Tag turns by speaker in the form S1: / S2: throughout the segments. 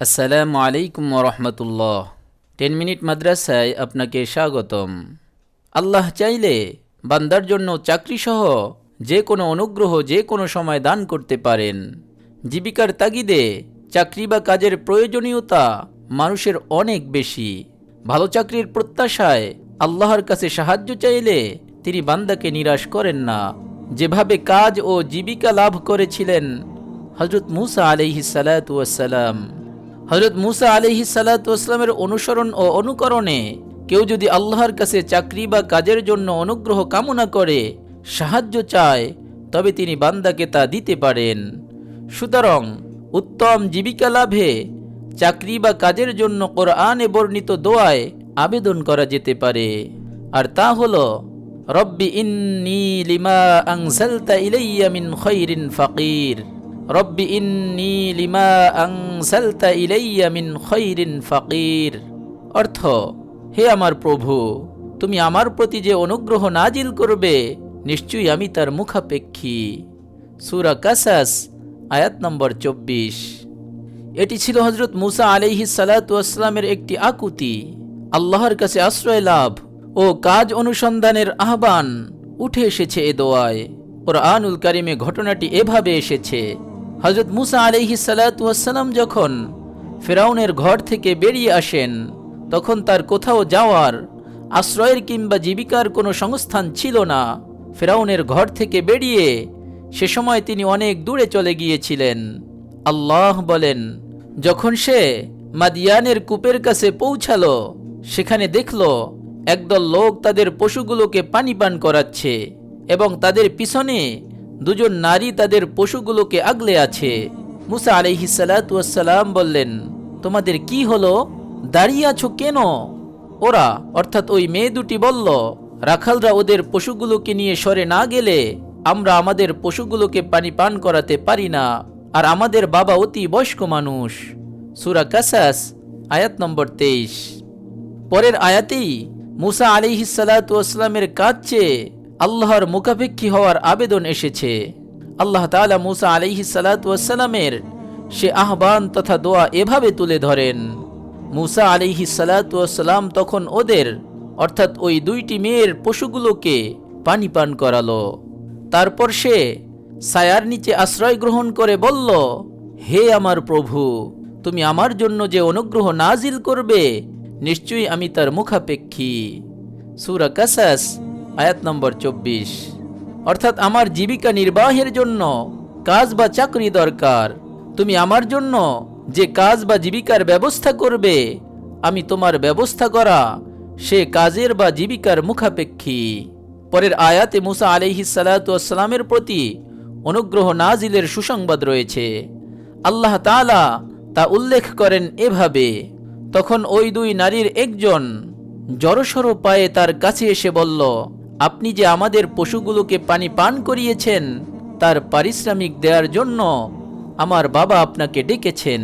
S1: আসসালামু আলাইকুম রহমতুল্লাহ। Ten minute মাদ্রাসায় আপনাকে স্বাগতম। আল্লাহ চাইলে বান্দার জন্য চাকরিসহ যে কোনো অনুগ্রহ যে কোনো সময় দান করতে পারেন। জীবিকার তাগিদে চাকরি বা কাজের প্রয়োজনীয়তা মানুষের অনেক বেশি। ভালো চাকরির প্রত্যাশায় আল্লাহর কাছে সাহায্য চাইলে তিনি বান্দাকে নিরাশ করেন না। যেভাবে কাজ ও জীবিকা লাভ করেছিলেন হজরত মুসা আলহি সালাতাম হজরত মুসা আলহি সালাতামের অনুসরণ ও অনুকরণে কেউ যদি আল্লাহর কাছে চাকরি বা কাজের জন্য অনুগ্রহ কামনা করে, সাহায্য চায়, তবে তিনি বান্দাকে তা দিতে পারেন। সুতরাং উত্তম জীবিকা লাভে চাকরি বা কাজের জন্য কোরআনে বর্ণিত দোয়ায় আবেদন করা যেতে পারে। আর তা হলো, রব্বি ইন্নি লিমা আংসালতা ইলাইয়া মিন খৈরিন ফাকির। রব্বি ইন্নি লিমা আংসালতা ইলাইয়া মিন খৈরিন ফাকির। অর্থ, হে আমার প্রভু, তুমি আমার প্রতি যে অনুগ্রহ নাজিল করবে, নিশ্চয়ই আমি তার মুখাপেক্ষী। সুরা কাসাস, আয়াত নম্বর চব্বিশ। এটি ছিল হজরত মুসা আলহি সালাতামের একটি আকুতি। আল্লাহর কাছে আশ্রয় লাভ ও কাজ অনুসন্ধানের আহ্বান উঠে এসেছে এ দোয়ায়। ওর আনুল কারিমে ঘটনাটি এভাবে এসেছে হজরত মুসা আলহি সালাতাম যখন ফেরাউনের ঘর থেকে বেরিয়ে আসেন, তখন তার কোথাও যাওয়ার, আশ্রয়ের কিংবা জীবিকার কোনো সংস্থান ছিল না। ফেরাউনের ঘর থেকে বেরিয়ে সে সময় তিনি অনেক দূরে চলে গিয়েছিলেন। আল্লাহ বলেন, যখন সে মাদিয়ানের কূপের কাছে পৌঁছালো, সেখানে দেখল, একদল লোক তাদের পশুগুলোকে পানি পান করাচ্ছে এবং তাদের পিছনে দুজন নারী তাদের পশুগুলোকে আগলে আছে। মুসা আলহিসাল্লাম বললেন, তোমাদের কি হলো? দাঁড়িয়ে আছো কেন? ওরা, অর্থাৎ ওই মেয়ে দুটি বলল, রাখালরা ওদের পশুগুলোকে নিয়ে সরে না গেলে আমরা আমাদের পশুগুলোকে পানি পান করাতে পারি না, আর আমাদের বাবা অতি বয়স্ক মানুষ। সুরা কাসাস, আয়াত নম্বর তেইশ। পরের আয়াতেই মুসা আলিহিসাল্লামের কাজ চেয়ে আল্লাহর মুখাপেক্ষী হওয়ার আবেদন এসেছে। আল্লাহ তালা মুসা আলিহিসাল্লামের সে আহ্বান তথা দোয়া এভাবে তুলে ধরেন, মুসা আলিহি সালাতাম তখন ওদের, অর্থাৎ ওই দুইটি মেয়ের পশুগুলোকে পানি পান করালো। তারপর সে সায়ার নিচে আশ্রয় গ্রহণ করে বলল, হে আমার প্রভু, তুমি আমার জন্য যে অনুগ্রহ নাজিল করবে, নিশ্চয়ই আমি তার মুখাপেক্ষী। সুরা কাসাস আয়াত নম্বর চব্বিশ। অর্থাৎ আমার জীবিকা নির্বাহের জন্য কাজ বা চাকরি দরকার। তুমি আমার জন্য যে কাজ বা জীবিকার ব্যবস্থা করবে, আমি তোমার ব্যবস্থা করা সে কাজের বা জীবিকার মুখাপেক্ষী। পরের আয়াতে মুসা আলহি সালাতামের প্রতি অনুগ্রহ নাজিলের সুসংবাদ রয়েছে। আল্লাহ তালা তা উল্লেখ করেন এভাবে, তখন ওই দুই নারীর একজন জড়সড় পায়ে তার কাছে এসে বলল আপনি যে আমাদের পশুগুলোকে পানি পান করিয়েছেন, তার পারিশ্রমিক দেওয়ার জন্য আমার বাবা আপনাকে ডেকেছেন।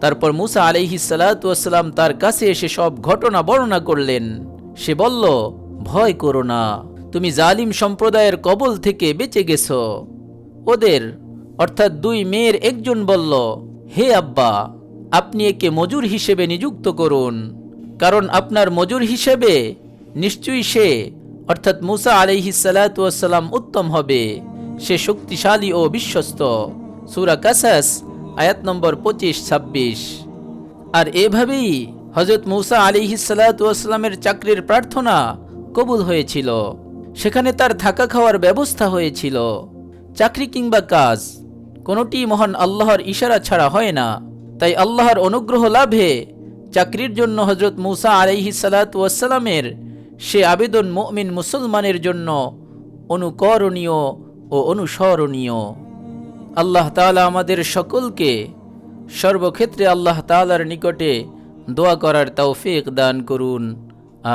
S1: তারপর মুসা আলহি সালাতাম তার কাছে এসে সব ঘটনা বর্ণনা করলেন। সে বলল, ভয় করো না, তুমি জালিম সম্প্রদায়ের কবল থেকে বেঁচে গেছ। ওদের, অর্থাৎ দুই মেয়ের একজন বলল, হে আব্বা, আপনি একে মজুর হিসেবে নিযুক্ত করুন, কারণ আপনার মজুর হিসেবে নিশ্চয়ই সে অর্থাৎ মুসা আলহি সালাতাম উত্তম হবে, সে শক্তিশালী ও বিশ্বস্ত। সুরা কাসাস, আয়াত নম্বর পঁচিশ, ছাব্বিশ। আর এভাবেই হজরত মুসা আলিহি সালাতামের চাকরির প্রার্থনা কবুল হয়েছিল। সেখানে তার থাকা খাওয়ার ব্যবস্থা হয়েছিল। চাকরি কিংবা কাজ, কোনোটি মহান আল্লাহর ইশারা ছাড়া হয় না। তাই আল্লাহর অনুগ্রহ লাভে চাকরির জন্য হজরত মুসা আলহি সালাতামের সে আবেদন মমিন মুসলমানের জন্য অনুকরণীয় ও অনুসরণীয় আল্লাহ তালা আমাদের সকলকে সর্বক্ষেত্রে আল্লাহ তালার নিকটে দোয়া করার তৌফিক দান করুন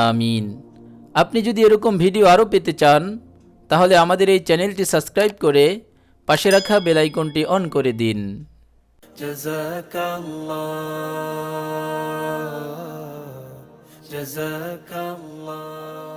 S1: আমিন আপনি যদি এরকম ভিডিও আরও পেতে চান তাহলে আমাদের এই চ্যানেলটি সাবস্ক্রাইব করে পাশে রাখা বেলাইকনটি অন করে দিন
S2: جزاك الله جزاك الله